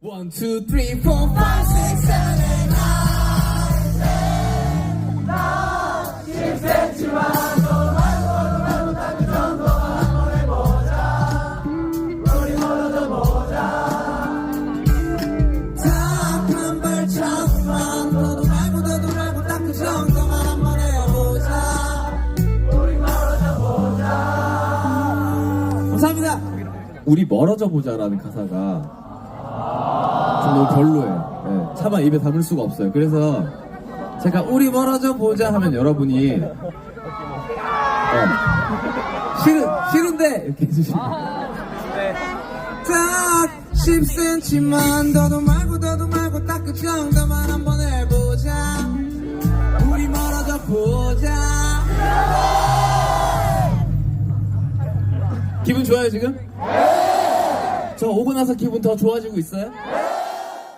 One, two, three, four, five, six, seven, eight, 그 멀어져 보자 감사합니다 우리 멀어져 보자라는 가사가 좀 너무 별로예요. 예, 차마 입에 담을 수가 없어요. 그래서 제가 우리 멀어져 보자 하면 여러분이 어, 싫은, 싫은데! 이렇게 해주시면 딱 10cm만 더도 말고 더도 말고 딱 그 정도만 한번 해보자 우리 멀어져 보자. 기분 좋아요 지금? 저 오고 나서 기분 더 좋아지고 있어요?